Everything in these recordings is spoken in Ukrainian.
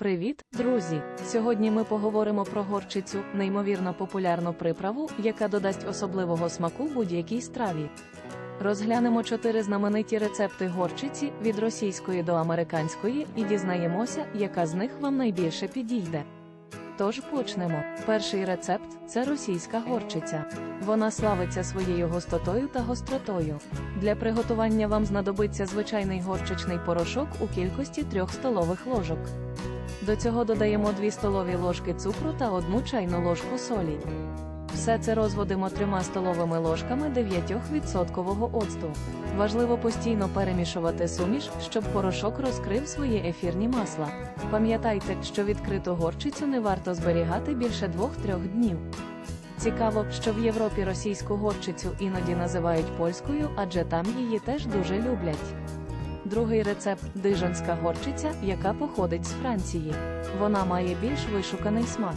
Привіт, друзі! Сьогодні ми поговоримо про горчицю, неймовірно популярну приправу, яка додасть особливого смаку будь-якій страві. Розглянемо чотири знамениті рецепти горчиці від російської до американської і дізнаємося, яка з них вам найбільше підійде. Тож почнемо. Перший рецепт це російська горчиця. Вона славиться своєю густотою та гостротою. Для приготування вам знадобиться звичайний горчичний порошок у кількості 3 столових ложок. До цього додаємо 2 столові ложки цукру та 1 чайну ложку солі. Все це розводимо 3 столовими ложками 9% оцту. Важливо постійно перемішувати суміш, щоб порошок розкрив свої ефірні масла. Пам'ятайте, що відкриту горчицю не варто зберігати більше 2-3 днів. Цікаво, що в Європі російську горчицю іноді називають польською, адже там її теж дуже люблять. Другий рецепт дижанська горчиця, яка походить з Франції. Вона має більш вишуканий смак.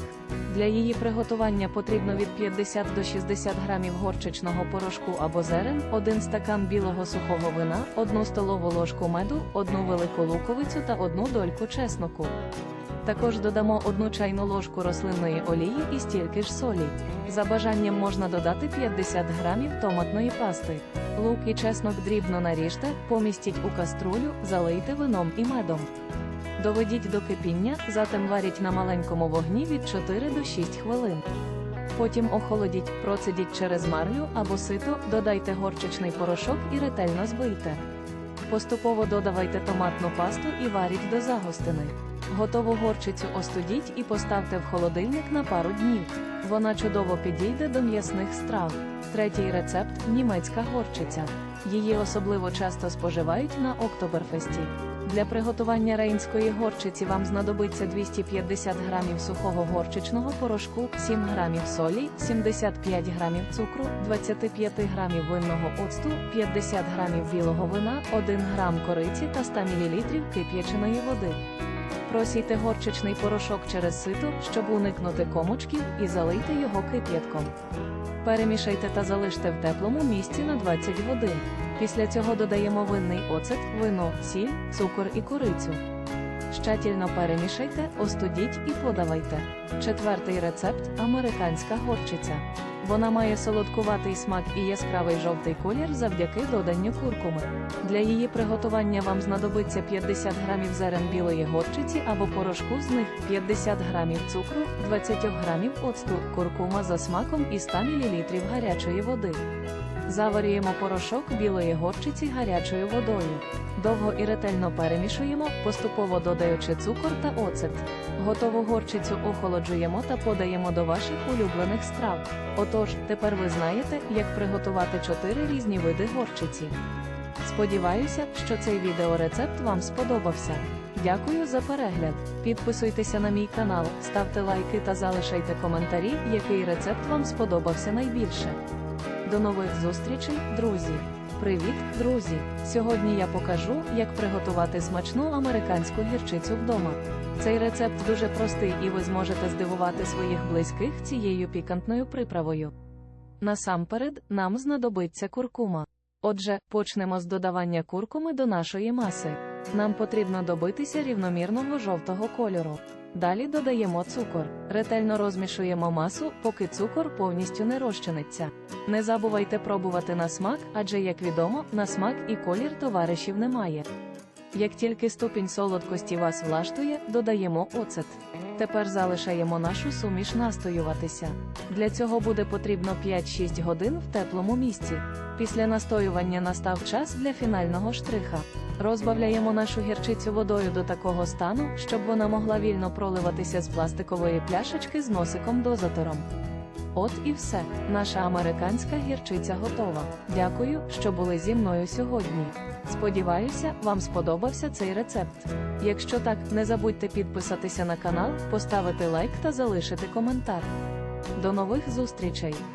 Для її приготування потрібно від 50 до 60 грамів горчичного порошку або зерен, 1 стакан білого сухого вина, 1 столову ложку меду, 1 велику луковицю та 1 дольку чесноку. Також додамо 1 чайну ложку рослинної олії і стільки ж солі. За бажанням можна додати 50 грамів томатної пасти. Лук і чеснок дрібно наріжте, помістіть у каструлю, залийте вином і медом. Доведіть до кипіння, затем варіть на маленькому вогні від 4 до 6 хвилин. Потім охолодіть, процедіть через марлю або сито, додайте горчичний порошок і ретельно збийте. Поступово додавайте томатну пасту і варіть до загустини. Готову горчицю остудіть і поставте в холодильник на пару днів. Вона чудово підійде до м'ясних страв. Третій рецепт німецька горчиця. Її особливо часто споживають на Октоберфесті. Для приготування рейнської горчиці вам знадобиться 250 грамів сухого горчичного порошку, 7 грамів солі, 75 грамів цукру, 25 грамів винного оцту, 50 грамів білого вина, 1 грам кориці та 100 мл кип'яченої води. Просійте горчичний порошок через сито, щоб уникнути комочків, і залийте його кип'ятком. Перемішайте та залиште в теплому місці на 20 годин. Після цього додаємо винний оцет, вино, сіль, цукор і курицю. Щательно перемішайте, остудіть і подавайте. Четвертий рецепт американська горчиця. Вона має солодкуватий смак і яскравий жовтий колір завдяки доданню куркуми. Для її приготування вам знадобиться 50 грамів зерен білої горчиці або порошку з них, 50 грамів цукру, 20 грамів оцту, куркума за смаком і 100 мл гарячої води. Заварюємо порошок білої горчиці гарячою водою. Довго і ретельно перемішуємо, поступово додаючи цукор та оцет. Готову горчицю охолоджуємо та подаємо до ваших улюблених страв. Отож, тепер ви знаєте, як приготувати 4 різні види горчиці. Сподіваюся, що цей відеорецепт вам сподобався. Дякую за перегляд. Підписуйтеся на мій канал, ставте лайки та залишайте коментарі, який рецепт вам сподобався найбільше. До нових зустрічей, друзі! Привіт, друзі! Сьогодні я покажу, як приготувати смачну американську гірчицю вдома. Цей рецепт дуже простий і ви зможете здивувати своїх близьких цією пікантною приправою. Насамперед, нам знадобиться куркума. Отже, почнемо з додавання куркуми до нашої маси. Нам потрібно добитися рівномірного жовтого кольору. Далі додаємо цукор. Ретельно розмішуємо масу, поки цукор повністю не розчиниться. Не забувайте пробувати на смак, адже, як відомо, на смак і колір товаришів немає. Як тільки ступінь солодкості вас влаштує, додаємо оцет. Тепер залишаємо нашу суміш настоюватися. Для цього буде потрібно 5-6 годин в теплому місці. Після настоювання настав час для фінального штриха. Розбавляємо нашу гірчицю водою до такого стану, щоб вона могла вільно проливатися з пластикової пляшечки з носиком дозатором. От і все, наша американська гірчиця готова. Дякую, що були зі мною сьогодні. Сподіваюся, вам сподобався цей рецепт. Якщо так, не забудьте підписатися на канал, поставити лайк та залишити коментар. До нових зустрічей!